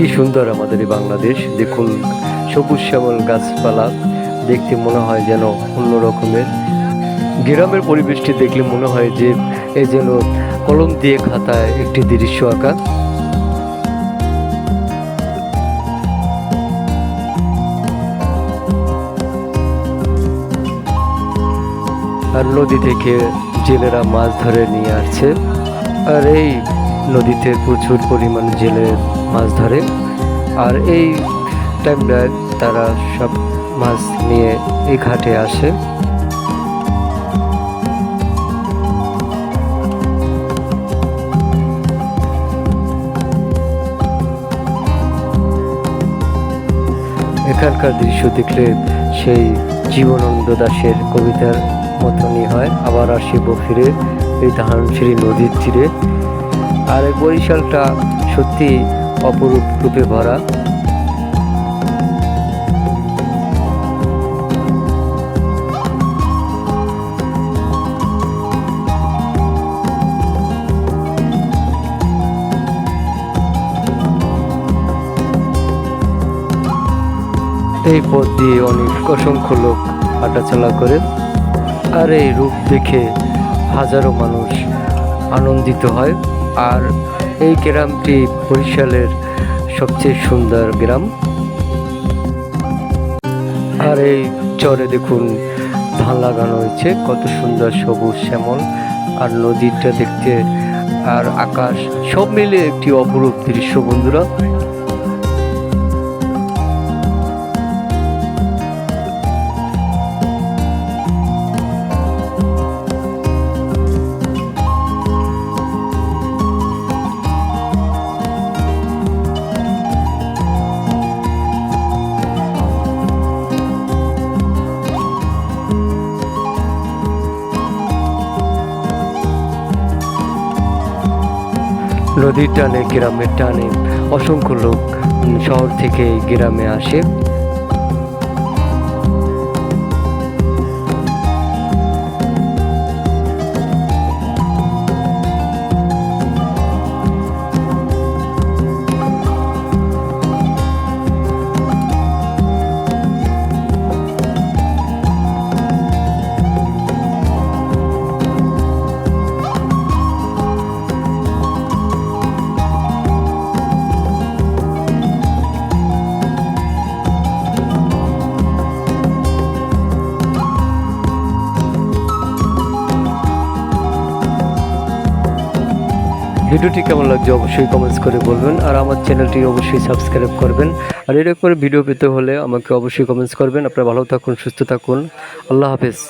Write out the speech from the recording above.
কি সুন্দর আমাদের এই বাংলাদেশ। দেখুন, সবুজ শ্যামল গাছপালা, দেখতে মনে হয় যেন অন্য রকমের। গ্রামের পরিবেশটি দেখলে মনে হয় যে এ যেন কলম দিয়ে খাতায় একটি দৃশ্য আঁকা। আর নদী থেকে জেলেরা মাছ ধরে নিয়ে আসছে। আর এই নদীতে প্রচুর পরিমাণ জেলে মাছ ধরে। আর এই টাইমটায় তারা সব মাছ নিয়ে এই ঘাটে আসে। এখানকার দৃশ্য দেখলে সেই জীবনানন্দ দাসের কবিতার মতনই হয়। আবার আসিব ফিরে এই ধানসিঁড়ি নদীর তীরে। আর এই বরিশালটা সত্যি অপরূপ রূপে ভরা। এই পথ দিয়ে অনেক অসংখ্য লোক হাঁটাচলা করে আর এই রূপ দেখে হাজারো মানুষ আনন্দিত হয়। আর এই গ্রামটি বরিশালের সবচেয়ে সুন্দর গ্রাম। আর এই চরে দেখুন ধান লাগানো হয়েছে, কত সুন্দর সবুজ শ্যামল আর নদীটা দেখতে আর আকাশ, সব মিলে একটি অপরূপ দৃশ্য বন্ধুরা। নদীর টানে গ্রামের টানে অসংখ্য লোক শহর থেকে গ্রামে আসে। ভিডিওটি কেমন লাগছে অবশ্যই কমেন্টস করে বলবেন, আর আমার চ্যানেলটি অবশ্যই সাবস্ক্রাইব করবেন। আর এরকম ভিডিও পেতে হলে আমাকে অবশ্যই কমেন্টস করবেন। আপনারা ভালো থাকুন, সুস্থ থাকুন। আল্লাহ হাফেজ।